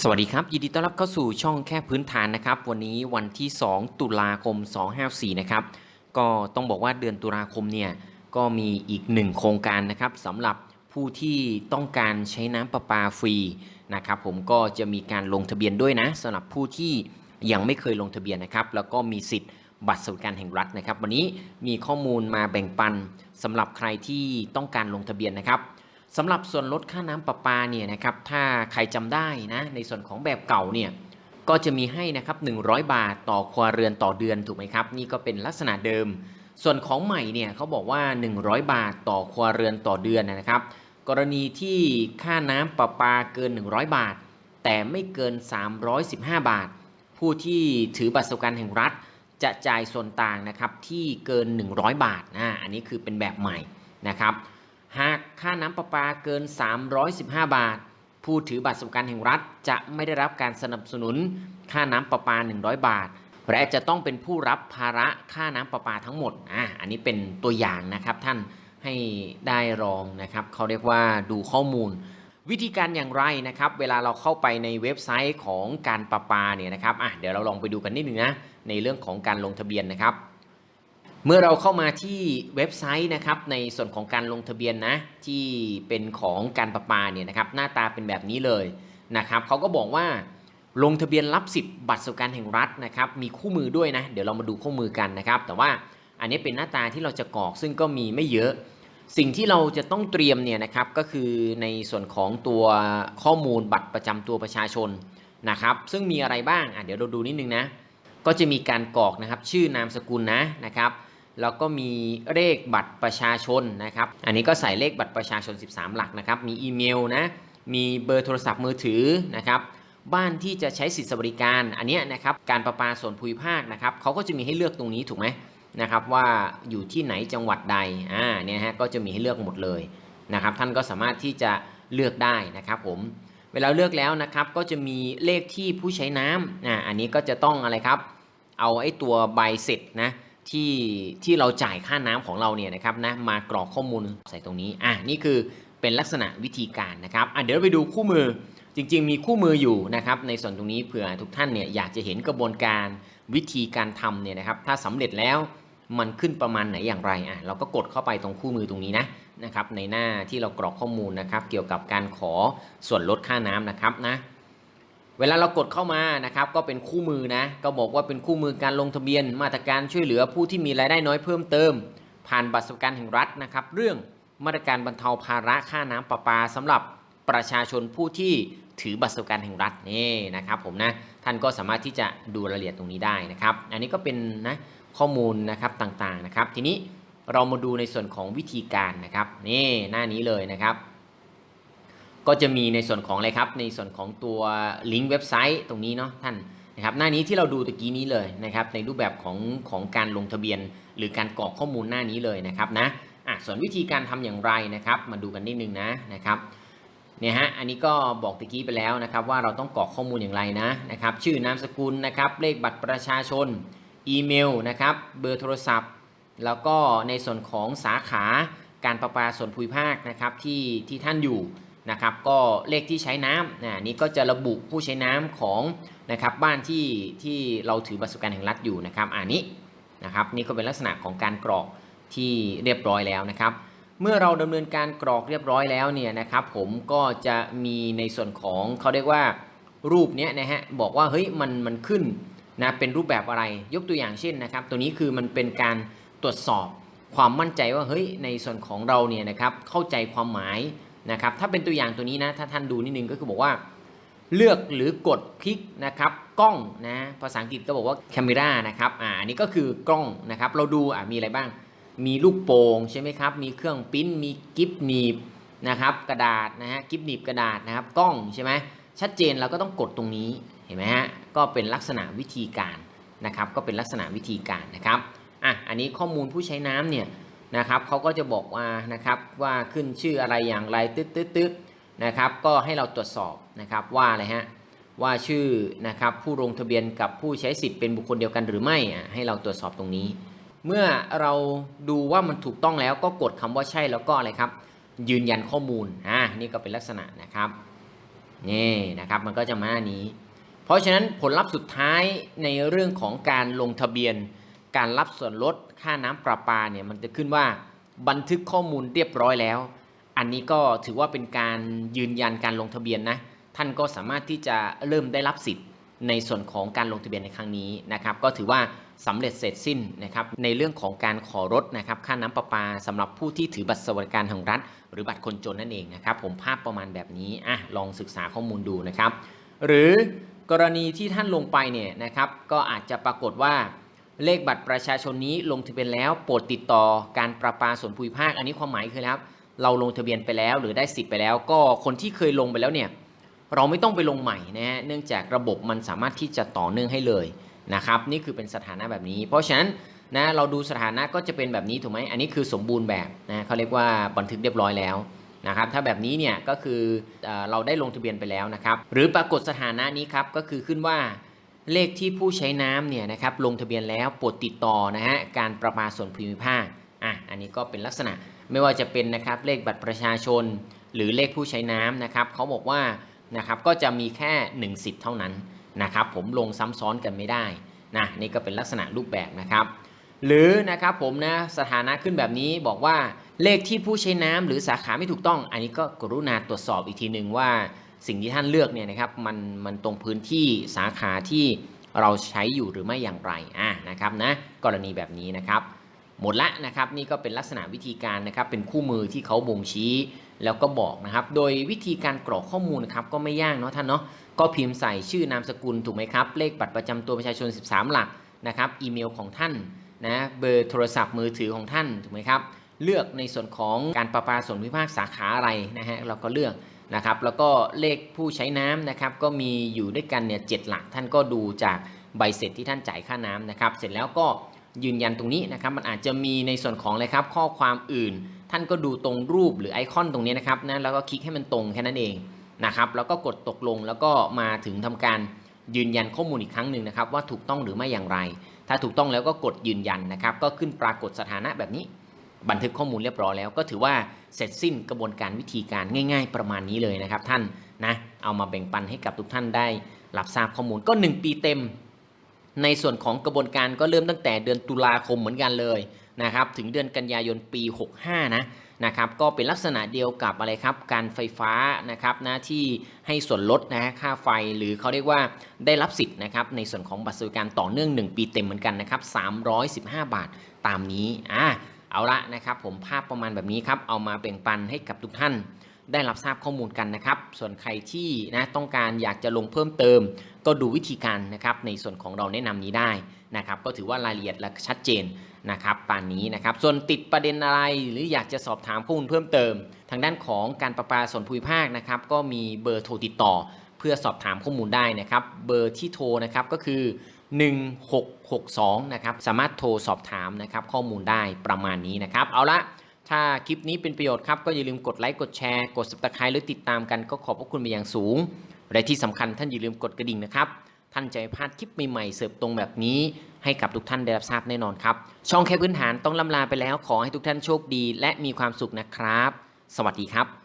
สวัสดีครับ ยินดีต้อนรับเข้าสู่ช่องแค่พื้นฐานนะครับ วันนี้วันที่ 2 ตุลาคม 254 นะครับ ก็ต้องบอกว่าเดือนตุลาคมเนี่ยก็มีอีกหนึ่งโครงการนะครับสำหรับผู้ที่ต้องการใช้น้ำประปาฟรีนะครับ ผมก็จะมีการลงทะเบียนด้วยนะสำหรับผู้ที่ยังไม่เคยลงทะเบียนนะครับ แล้วก็มีสิทธิ์บัตรสวัสดิการแห่งรัฐนะครับ วันนี้มีข้อมูลมาแบ่งปันสำหรับใครที่ต้องการลงทะเบียนนะครับ สำหรับส่วนลดค่าน้ำประปาเนี่ยนะครับถ้าใครจำได้นะในส่วนของแบบเก่าเนี่ยก็จะมีให้นะครับ100 บาทต่อครัวเรือนต่อเดือนถูกไหมครับ นี่ก็เป็นลักษณะเดิม ส่วนของใหม่เนี่ยเขาบอกว่า 100 บาทต่อครัวเรือนต่อเดือนนะครับ กรณีที่ค่าน้ำประปาเกิน 100 บาท แต่ไม่เกิน 315 บาท ผู้ที่ถือบัตรสวัสดิการแห่งรัฐ จะจ่ายส่วนต่างนะครับที่เกิน 100 บาทนะอันนี้คือเป็นแบบใหม่นะครับ หากค่าน้ำประปาเกิน 315 บาท ผู้ถือบัตรสวัสดิการแห่งรัฐ จะไม่ได้รับการสนับสนุนค่าน้ำประปา 100 บาท และจะต้องเป็นผู้รับภาระค่าน้ำประปาทั้งหมดอะอันนี้เป็นตัวอย่างนะครับท่านให้ได้ลองนะครับเขาเรียกว่าดูข้อมูล วิธีการอย่างไรนะครับ เวลาเราเข้าไปในเว็บไซต์ของการประปาเนี่ยนะครับอะเดี๋ยวเราลองไปดูกันนิดนึงนะในเรื่องของการลงทะเบียนนะครับ เมื่อเราเข้ามาที่เว็บไซต์นะครับในส่วนของการลงทะเบียนนะที่เป็นของการประปาเนี่ยนะครับหน้าตาเป็นแบบนี้เลยนะครับเขาก็บอกว่าลงทะเบียนรับสิทธิ์บัตรสวัสดิการแห่งรัฐนะครับมีคู่มือด้วยนะเดี๋ยวเรามาดูคู่มือกันนะครับ แต่ว่าอันนี้เป็นหน้าตาที่เราจะกรอกซึ่งก็มีไม่เยอะ สิ่งที่เราจะต้องเตรียมเนี่ยนะครับก็คือในส่วนของตัวข้อมูลบัตรประจำตัวประชาชนนะครับซึ่งมีอะไรบ้างอะเดี๋ยวเราดูนิดนึงนะก็จะมีการกรอกนะครับชื่อนามสกุลนะนะครับ แล้วก็มีเลขบัตรประชาชนนะครับ อันนี้ก็ใส่เลขบัตรประชาชน 13 หลักนะครับ มีอีเมลนะ มีเบอร์โทรศัพท์มือถือนะครับ บ้านที่จะใช้สิทธิสวัสดิการ อันนี้นะครับ การประปาส่วนภูมิภาคนะครับเขาก็จะมีให้เลือกตรงนี้ถูกไหมนะครับว่าอยู่ที่ไหนจังหวัดใด อ่า เนี่ยฮะ ก็จะมีให้เลือกหมดเลยนะครับ ท่านก็สามารถที่จะเลือกได้นะครับผม เวลาเลือกแล้วนะครับ ก็จะมีเลขที่ผู้ใช้น้ำอ่าอันนี้ก็จะต้องอะไรครับ เอาไอ้ตัวใบเสร็จนะ ที่ที่เราจ่ายค่าน้ำของเราเนี่ยนะครับนะมากรอกข้อมูลใส่ตรงนี้อะนี่คือเป็นลักษณะวิธีการนะครับอะเดี๋ยวไปดูคู่มือจริง ๆ มีคู่มืออยู่นะครับในส่วนตรงนี้เผื่อทุกท่านเนี่ยอยากจะเห็นกระบวนการวิธีการทำเนี่ยนะครับ ถ้าสำเร็จแล้วมันขึ้นประมาณไหนอย่างไรอะเราก็กดเข้าไปตรงคู่มือตรงนี้นะนะครับในหน้าที่เรากรอกข้อมูลนะครับ เกี่ยวกับการขอส่วนลดค่าน้ำนะครับนะ เวลาเรากดเข้ามานะครับก็เป็นคู่มือนะก็บอกว่าเป็นคู่มือการลงทะเบียน มาตรการช่วยเหลือผู้ที่มีรายได้น้อยเพิ่มเติม ผ่านบัตรสวัสดิการแห่งรัฐนะครับ เรื่องมาตรการบรรเทาภาระค่าน้ำประปาสำหรับประชาชนผู้ที่ถือบัตรสวัสดิการแห่งรัฐนี่นะครับผมนะท่านก็สามารถที่จะดูรายละเอียดตรงนี้ได้นะครับ อันนี้ก็เป็นนะข้อมูลนะครับต่างๆนะครับ ทีนี้เรามาดูในส่วนของวิธีการนะครับนี่หน้านี้เลยนะครับ ก็จะมีในส่วนของอะไรครับ ในส่วนของตัวลิงก์เว็บไซต์ตรงนี้เนาะท่านนะครับหน้านี้ที่เราดูตะกี้นี้เลยนะครับในรูปแบบของของการลงทะเบียน หรือการกรอกข้อมูลหน้านี้เลยนะครับนะอะส่วนวิธีการทำอย่างไรนะครับ มาดูกันนิดนึงนะนะครับเนี่ยฮะอันนี้ก็บอกตะกี้ไปแล้วนะครับว่าเราต้องกรอกข้อมูลอย่างไรนะนะครับชื่อนามสกุลนะครับเลขบัตรประชาชนอีเมลนะครับเบอร์โทรศัพท์ แล้วก็ในส่วนของสาขาการประปาส่วนภูมิภาคนะครับที่ที่ท่านอยู่ นะครับก็เลขที่ใช้น้ำนะนี่ก็จะระบุผู้ใช้น้ำของนะครับบ้านที่ที่เราถือบัตรสวัสดิการแห่งรัฐอยู่นะครับอันนี้นะครับนี่ก็เป็นลักษณะของการกรอกที่เรียบร้อยแล้วนะครับ เมื่อเราดำเนินการกรอกเรียบร้อยแล้วเนี่ยนะครับผมก็จะมีในส่วนของเขาเรียกว่ารูปเนี้ยนะฮะบอกว่าเฮ้ยมันมันขึ้นนะเป็นรูปแบบอะไรยกตัวอย่างเช่นนะครับ ตัวนี้คือมันเป็นการตรวจสอบความมั่นใจว่าเฮ้ยในส่วนของเราเนี่ยนะครับเข้าใจความหมาย นะครับถ้าเป็นตัวอย่างตัวนี้นะถ้าท่านดูนิดนึงก็คือบอกว่า เลือกหรือกดคลิกนะครับกล้องนะภาษาอังกฤษก็บอกว่า camera นะครับอ่าอันนี้ก็คือกล้องนะครับเราดูอ่ามีอะไรบ้าง มีลูกโป่งใช่ไหมครับมีเครื่องปิ้นมีกิฟหนีบนะครับกระดาษนะฮะกิฟหนีบกระดาษนะครับกล้องใช่ไหมชัดเจนเราก็ต้องกดตรงนี้เห็นไหมฮะก็เป็นลักษณะวิธีการนะครับก็เป็นลักษณะวิธีการนะครับอะอันนี้ข้อมูลผู้ใช้น้ำเนี่ย นะครับเขาก็จะบอกว่านะครับว่าขึ้นชื่ออะไรอย่างไรตึ๊ดตึ๊ดตึ๊ดนะครับก็ให้เราตรวจสอบนะครับว่าอะไรฮะว่าชื่อนะครับผู้ลงทะเบียนกับผู้ใช้สิทธิ์เป็นบุคคลเดียวกันหรือไม่อะให้เราตรวจสอบตรงนี้ เมื่อเราดูว่ามันถูกต้องแล้วก็กดคำว่าใช่แล้วก็อะไรครับ ยืนยันข้อมูลอ่านี่ก็เป็นลักษณะนะครับนี่นะครับมันก็จะมาหน้านี้ เพราะฉะนั้นผลลัพธ์สุดท้ายในเรื่องของการลงทะเบียน การรับส่วนลดค่าน้ำประปาเนี่ยมันจะขึ้นว่าบันทึกข้อมูลเรียบร้อยแล้ว อันนี้ก็ถือว่าเป็นการยืนยันการลงทะเบียนนะ ท่านก็สามารถที่จะเริ่มได้รับสิทธิ์ในส่วนของการลงทะเบียนในครั้งนี้นะครับ ก็ถือว่าสำเร็จเสร็จสิ้นนะครับในเรื่องของการขอลดนะครับค่าน้ำประปาสำหรับผู้ที่ถือบัตรสวัสดิการของรัฐ หรือบัตรคนจนนั่นเองนะครับ ผมภาพประมาณแบบนี้อะลองศึกษาข้อมูลดูนะครับ หรือกรณีที่ท่านลงไปเนี่ยนะครับ ก็อาจจะปรากฏว่า เลขบัตรประชาชนนี้ลงทะเบียนแล้วโปรดติดต่อการประปาส่วนภูมิภาค อันนี้ความหมายคือแล้วเราลงทะเบียนไปแล้วหรือได้สิทธิ์ไปแล้ว ก็คนที่เคยลงไปแล้วเนี่ยเราไม่ต้องไปลงใหม่นะฮะเนื่องจากระบบมันสามารถที่จะต่อเนื่องให้เลยนะครับนี่คือเป็นสถานะแบบนี้ เพราะฉะนั้นนะเราดูสถานะก็จะเป็นแบบนี้ถูกไหมอันนี้คือสมบูรณ์แบบนะเขาเรียกว่าบันทึกเรียบร้อยแล้วนะครับถ้าแบบนี้เนี่ยก็คือเออเราได้ลงทะเบียนไปแล้วนะครับหรือปรากฏสถานะนี้ครับก็คือขึ้นว่า เลขที่ผู้ใช้น้ำเนี่ยนะครับลงทะเบียนแล้วโปรดติดต่อนะฮะการประปาส่วนภูมิภาคอะอันนี้ก็เป็นลักษณะไม่ว่าจะเป็นนะครับเลขบัตรประชาชน หรือเลขผู้ใช้น้ำนะครับเขาบอกว่านะครับก็จะมีแค่1สิทธิ์เท่านั้นนะครับผมลงซ้ำซ้อนกันไม่ได้นะนี่ก็เป็นลักษณะรูปแบบนะครับ หรือนะครับผมนะสถานะขึ้นแบบนี้บอกว่าเลขที่ผู้ใช้น้ำหรือสาขาไม่ถูกต้อง อันนี้ก็กรุณาตรวจสอบอีกทีหนึ่งว่า สิ่งที่ท่านเลือกเนี่ยนะครับมันมันตรงพื้นที่สาขาที่เราใช้อยู่หรือไม่อย่างไรอะนะครับนะกรณีแบบนี้นะครับหมดละนะครับนี่ก็เป็นลักษณะวิธีการนะครับเป็นคู่มือที่เขาบ่งชี้แล้วก็บอกนะครับ โดยวิธีการกรอกข้อมูลนะครับก็ไม่ยากเนาะท่านเนาะก็พิมพ์ใส่ชื่อนามสกุลถูกไหมครับ เลขบัตรประจำตัวประชาชน 13 หลักนะครับอีเมลของท่านนะเบอร์โทรศัพท์มือถือของท่านถูกไหมครับ เลือกในส่วนของการประปาส่วนภูมิภาคสาขาอะไรนะฮะเราก็เลือกนะครับแล้วก็เลขผู้ใช้น้ำนะครับก็มีอยู่ด้วยกันเนี่ยเจ็ดหลักท่านก็ดูจากใบเสร็จที่ท่านจ่ายค่าน้ำนะครับ เสร็จแล้วก็ยืนยันตรงนี้นะครับมันอาจจะมีในส่วนของอะไรครับข้อความอื่น ท่านก็ดูตรงรูปหรือไอคอนตรงนี้นะครับนะแล้วก็คลิกให้มันตรงแค่นั้นเองนะครับแล้วก็กดตกลงแล้วก็มาถึงทำการยืนยันข้อมูลอีกครั้งหนึ่งนะครับว่าถูกต้องหรือไม่อย่างไร ถ้าถูกต้องแล้วก็กดยืนยันนะครับก็ขึ้นปรากฏสถานะแบบนี้ บันทึกข้อมูลเรียบร้อยแล้ว ก็ถือว่าเสร็จสิ้นกระบวนการวิธีการง่าย ๆ ประมาณนี้เลยนะครับท่านนะเอามาแบ่งปันให้กับทุกท่านได้รับทราบข้อมูลก็ 1 ปีเต็ม ในส่วนของกระบวนการก็เริ่มตั้งแต่เดือนตุลาคมเหมือนกันเลยนะครับถึงเดือนกันยายนปี 65 นะนะครับก็เป็นลักษณะเดียวกับอะไรครับการไฟฟ้านะครับนะที่ให้ส่วนลดนะฮะค่าไฟหรือเขาเรียกว่าได้รับสิทธิ์นะครับในส่วนของบัตรสวัสดิการต่อเนื่อง 1 ปีเต็มเหมือนกันนะครับ315 บาทตามนี้อ่า เอาละนะครับ ผมภาพประมาณแบบนี้ครับ เอามาแบ่งปันให้กับทุกท่าน ได้รับทราบข้อมูลกันนะครับ ส่วนใครที่นะต้องการอยากจะลงเพิ่มเติม ก็ดูวิธีการนะครับในส่วนของเราแนะนำนี้ได้นะครับ ก็ถือว่ารายละเอียดและชัดเจนนะครับป่านนี้นะครับ ส่วนติดประเด็นอะไรหรืออยากจะสอบถามข้อมูลเพิ่มเติม ทางด้านของการประปาส่วนภูมิภาคนะครับ ก็มีเบอร์โทรติดต่อ เพื่อสอบถามข้อมูลได้นะครับ เบอร์ที่โทรนะครับก็คือ 1662นะครับสามารถโทรสอบถามนะครับข้อมูลได้ประมาณนี้นะครับ เอาละถ้าคลิปนี้เป็นประโยชน์ครับ ก็อย่าลืมกดไลค์กดแชร์กด subscribe หรือติดตามกันก็ขอบพระคุณเป็นอย่างสูง และที่สำคัญท่านอย่าลืมกดกระดิ่งนะครับ ท่านจะไม่พลาดคลิปใหม่ๆเสิร์ฟตรงแบบนี้ ให้กับทุกท่านได้รับทราบแน่นอนครับ ช่องแค่พื้นฐานต้องลำลาไปแล้วขอให้ทุกท่านโชคดี และมีความสุขนะครับ สวัสดีครับ